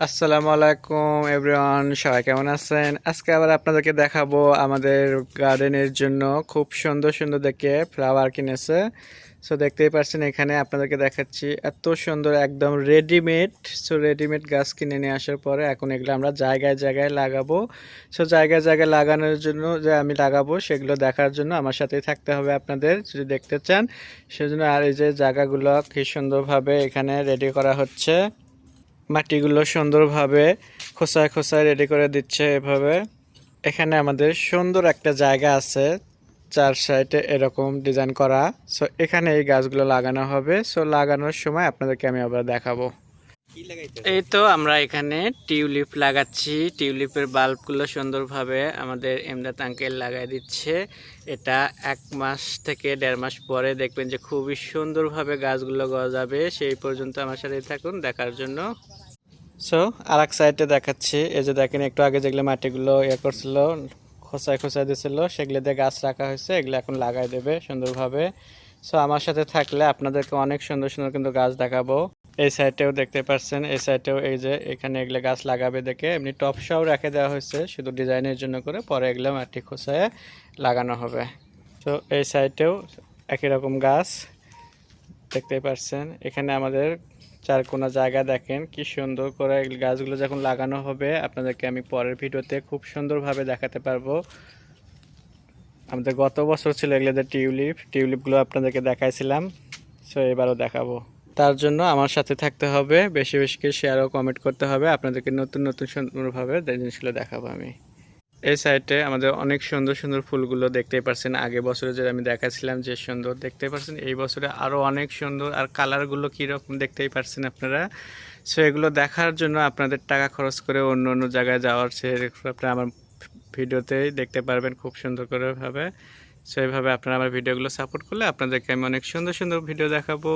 আসসালামু আলাইকুম এভরিওয়ান সবাই কেমন আছেন? আজকে আবার আপনাদেরকে দেখাবো আমাদের গার্ডেনের জন্য খুব সুন্দর সুন্দর দেখে ফ্লাওয়ার কিনেছে। সো দেখতেই পাচ্ছেন এখানে আপনাদেরকে দেখাচ্ছি এত সুন্দর একদম রেডিমেড সো রেডিমেড গাছ কিনে নিয়ে আসার পরে এখন এগুলো আমরা জায়গায় জায়গায় লাগাবো। সো জায়গায় জায়গায় লাগানোর জন্য যে আমি লাগাবো সেগুলো দেখার জন্য আমার সাথেই থাকতে হবে আপনাদের, যদি দেখতে চান। সেজন্য আর এই যে জায়গাগুলো কি সুন্দরভাবে এখানে রেডি করা হচ্ছে। মাটিগুলো সুন্দরভাবে খোসায় খোসায় রেডি করে দিচ্ছে এভাবে। এখানে আমাদের সুন্দর একটা জায়গা আছে, চার সাইডে এরকম ডিজাইন করা। সো এখানে এই গাছগুলো লাগানো হবে। সো লাগানোর সময় আপনাদেরকে আমি আবার দেখাবো। এই তো আমরা এখানে টিউলিপ লাগাচ্ছি। টিউলিপের বাল্বগুলো সুন্দরভাবে আমাদের এমদাদ আঙ্কেল লাগাই দিচ্ছে। এটা এক মাস থেকে দেড় মাস পরে দেখবেন যে খুবই সুন্দরভাবে গাছগুলো গজাবে। সেই পর্যন্ত আমার সাথে থাকুন দেখার জন্য। সো আর এক সাইডে দেখাচ্ছি। এই যে দেখেন, একটু আগে যেগুলো মাটিগুলো ইয়ে করছিল খোসায় খোসায় দিয়েছিল সেগুলো দিয়ে গাছ রাখা হয়েছে। এগুলো এখন লাগাই দেবে সুন্দরভাবে। সো আমার সাথে থাকলে আপনাদেরকে অনেক সুন্দর সুন্দর কিন্তু গাছ দেখাবো। এই সাইডেও দেখতে পাচ্ছেন, এই সাইডেও এই যে, এখানে এগুলো গাছ লাগাবে দেখে। এমনি টপ শাও রেখে দেওয়া হয়েছে, শুধু ডিজাইনের জন্য করে, পরে এগুলো মাটি খোসায় লাগানো হবে। তো এই সাইডেও একই রকম গাছ দেখতে পাচ্ছেন। এখানে আমাদের চার কোনো জায়গা দেখেন, কি সুন্দর করে গাছগুলো যখন লাগানো হবে, আপনাদেরকে আমি পরের ভিডিওতে খুব সুন্দরভাবে দেখাতে পারব। আমাদের গত বছর ছিল এগুলোদের টিউলিপ। টিউলিপগুলো আপনাদেরকে দেখাইছিলাম। সো এবারও দেখাবো। তার জন্য আমার সাথে থাকতে হবে। বেশি বেশি করে শেয়ার ও কমেন্ট করতে হবে। আপনাদেরকে নতুন নতুন সুন্দরভাবে জিনিসগুলো দেখাবো আমি। এই সাইডে আমাদের অনেক সুন্দর সুন্দর ফুলগুলো দেখতেই পারছেন। আগে বছরে যে আমি দেখাছিলাম যে সুন্দর দেখতেই পারছেন, এই বছরে আরও অনেক সুন্দর। আর কালারগুলো কীরকম দেখতেই পারছেন আপনারা? সো এগুলো দেখার জন্য আপনাদের টাকা খরচ করে অন্য অন্য জায়গায় যাওয়ার সে আপনারা আমার ভিডিওতেই দেখতে পারবেন খুব সুন্দর করে ভাবে। সেভাবে এইভাবে আপনারা আমার ভিডিওগুলো সাপোর্ট করলে আপনাদেরকে আমি অনেক সুন্দর সুন্দর ভিডিও দেখাবো।